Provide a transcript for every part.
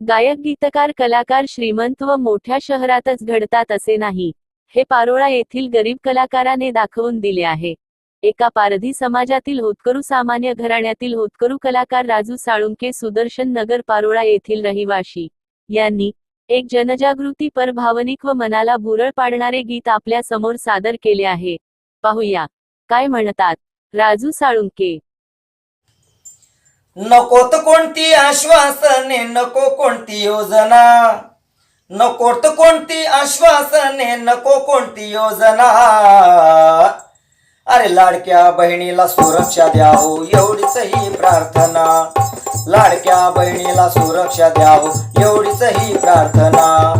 गायक गीतकार कलाकार श्रीमंत व मोठ्या शहरातच घडतात असे नाही. हे पारोळा येथील गरीब कलाकाराने दाखवून दिले आहे. एका पारधी समाजातील होतकरू सामान्य घराण्यातील होतकरू कलाकार राजू साळुंके सुदर्शन नगर पारोळा येथील रहिवाशी. यांनी एक जनजागृती पर भावनिक व मनाला भुरळ पाडणारे गीत आपल्यासमोर सादर केले आहे. पाहूया. काय म्हणतात? राजू साळुंके नकोत कोणती आश्वासने नको कोणती योजना. नकोत कोणती आश्वासने नको कोणती योजना. अरे लाडक्या बहिणीला सुरक्षा द्यावो एवढीच ही प्रार्थना. लाडक्या बहिणीला सुरक्षा द्यावो एवढीच ही प्रार्थना.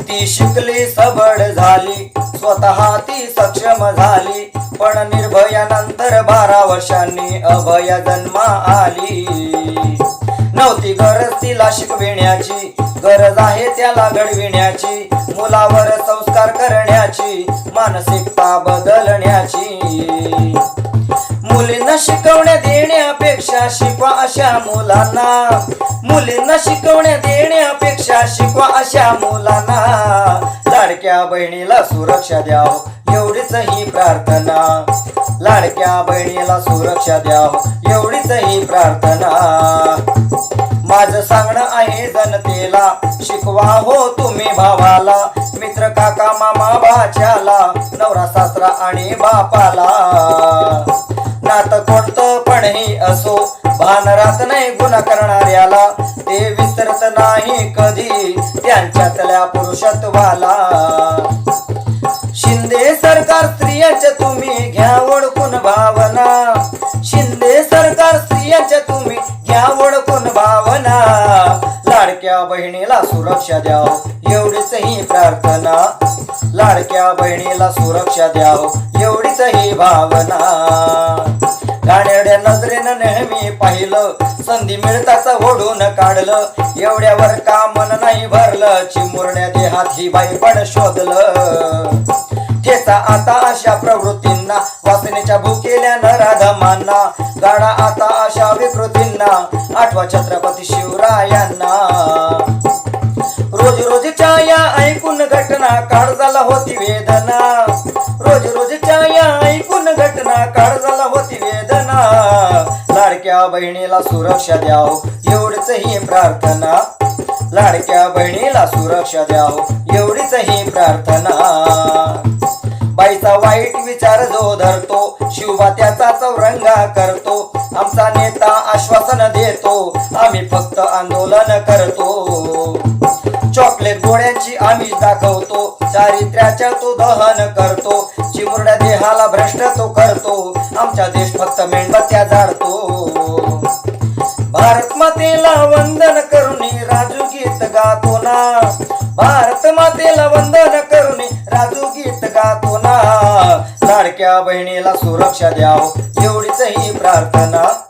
ती शिकली सबळ झाली स्वतः ती सक्षम झाली. पण निर्भयानंतर बारा वर्षांनी अभया जन्मा आली. नव्हती गरज तिला शिकविण्याची गरज आहे त्याला घडविण्याची मुलावर संस्कार करण्याची मानसिकता बदलण्याची. मुलींना शिकवण्या देण्यापेक्षा शिकवा अशा मुलांना. मुलींना शिकवण्या देण्यापेक्षा शिकवा अशा मुलांना. लाडक्या बहिणीला सुरक्षा द्याव एवढीच ही प्रार्थना. लाडक्या बहिणीला सुरक्षा द्यावं एवढीच ही प्रार्थना. माझं सांगणं आहे जनतेला शिकवा हो तुम्ही भावाला मित्र काका मामा बाच्याला नवरा सासरा आणि बापाला. नात कोणतं पणही असो भान राहत नाही गुण करणाऱ्याला ते विसरत नाही कधी त्यांच्यातल्या पुरुषत्वाला. बहिणीला सुरक्षा द्याव. एवढीच ही प्रार्थना. लाडक्या बहिणीला सुरक्षा द्याव. एवढीच ही भावना. गाण्याड्या नजरेनं नेहमी पाहिलं. संधी मिळताच ओढून काढलं. एवढ्यावर का मन नाही भरलं? चिमुरण्या देहात ही बाई पण शोधलं. ठेचा आता अशा प्रवृत्तींना. वासनेच्या भुकेल्या नराधमांना. गाडा आता अशा विकृतींना. आठवा छत्रपती शिवरायांना. रोज रोजच्या या ऐकून घटना काळजाला होती वेदना. रोज रोजच्या या ऐकून घटना काळजाला होती वेदना. लाडक्या बहिणीला सुरक्षा द्याव एवढीच ही प्रार्थना. लाडक्या बहिणीला सुरक्षा द्याव एवढीच ही प्रार्थना. बाईचा वाईट विचार जो धरतो शिवबा त्याचा चौरंगा करतो. आमचा नेता आश्वासन देतो आम्ही फक्त आंदोलन करतो. चॉकलेट गोळ्यांची आम्ही दाखवतो चारित्र्याच्या तो दहन करतो. चिमुरड्या देहाला भ्रष्ट तो करतो आमचा देश फक्त मेणबत्त्या जाळतो भारत मातेला वंदन करून राजू गीत गातो ना. भारत मातेला वंदन करून राजू गीत बहिणीला सुरक्षा द्यावं. एवढीच ही प्रार्थना.